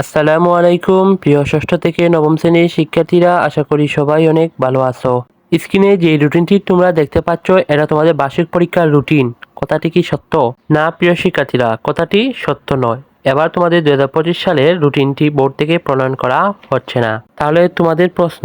আসসালামু আলাইকুম, প্রিয় ষষ্ঠ থেকে নবম শ্রেণির শিক্ষার্থীরা, আশা করি সবাই অনেক ভালো আছো। স্ক্রিনে যে রুটিনটি তোমরা দেখতে পাচ্ছ, এটা তোমাদের বার্ষিক পরীক্ষার রুটিন। কথাটি কি সত্য? না, প্রিয় শিক্ষার্থীরা, কথাটি সত্য নয়। এবার তোমাদের দু হাজার পঁচিশ সালের রুটিনটি বোর্ড থেকে প্রণয়ন করা হচ্ছে না। তাহলে তোমাদের প্রশ্ন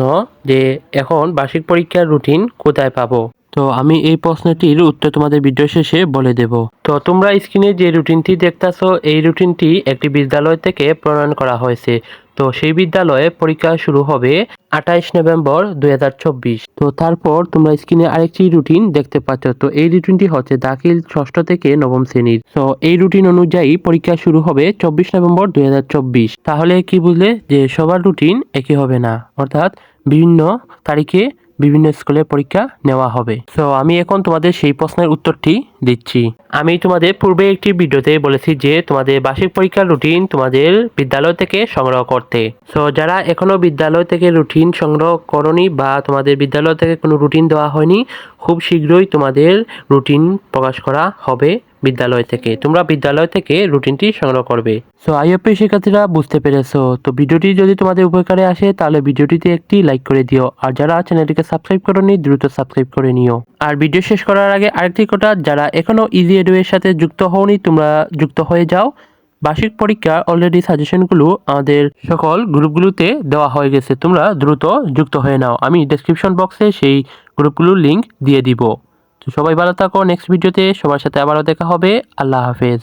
যে, এখন বার্ষিক পরীক্ষার রুটিন কোথায় পাবো? তো আমি এই প্রশ্নটির উত্তর তোমাদের ভিডিও শেষে বলে দেব। তো তোমরা স্ক্রিনে যে রুটিনটি দেখতাছো, এই রুটিনটি একটি বিদ্যালয় থেকে প্রণয়ন করা হয়েছে। তো সেই বিদ্যালয়ে পরীক্ষা শুরু হবে আঠাইশ নভেম্বর দুই হাজার চব্বিশ। তো তারপর তোমরা স্ক্রিনে আরেকটি রুটিন দেখতে পাচ্ছ। তো এই রুটিনটি হচ্ছে দাখিল ষষ্ঠ থেকে নবম শ্রেণির। তো এই রুটিন অনুযায়ী পরীক্ষা শুরু হবে চব্বিশ নভেম্বর দুই হাজার চব্বিশ। তাহলে কি বুঝলে যে সবার রুটিন একই হবে না। অর্থাৎ বিভিন্ন তারিখে বিভিন্ন স্কুলে পরীক্ষা নেওয়া হবে। তো আমি এখন তোমাদের সেই প্রশ্নের উত্তরটি দিচ্ছি। আমি তোমাদের পূর্বে একটি ভিডিওতে বলেছি যে, তোমাদের বার্ষিক পরীক্ষার রুটিন তোমাদের বিদ্যালয় থেকে সংগ্রহ করতে। সো যারা এখনও বিদ্যালয় থেকে রুটিন সংগ্রহ করনি বা তোমাদের বিদ্যালয় থেকে কোনো রুটিন দেওয়া হয়নি, খুব শীঘ্রই তোমাদের রুটিন প্রকাশ করা হবে। বিদ্যালয় থেকে। তোমরা বিদ্যালয় থেকে রুটিনটি সংগ্রহ করবে। সো আইএপি শিক্ষার্থীরা বুঝতে পেরেছ। তো ভিডিওটি যদি তোমাদের উপকারে আসে, তাহলে ভিডিওটিতে একটি লাইক করে দিও। আর যারা চ্যানেলটিকে সাবস্ক্রাইব করনি, দ্রুত সাবস্ক্রাইব করে নিও। আর ভিডিও শেষ করার আগে আরেকটি কথা, যারা এখনও ইজি এডু এর সাথে যুক্ত হওনি, তোমরা যুক্ত হয়ে যাও। বার্ষিক পরীক্ষার অলরেডি সাজেশনগুলো আমাদের সকল গ্রুপগুলোতে দেওয়া হয়ে গেছে। তোমরা দ্রুত যুক্ত হয়ে নাও। আমি ডেসক্রিপশন বক্সে সেই গ্রুপগুলোর লিংক দিয়ে দিব। তো সবাই ভালো থাকো নেক্সট ভিডিওতে সবার সাথে আবারও দেখা হবে। আল্লাহ হাফেজ।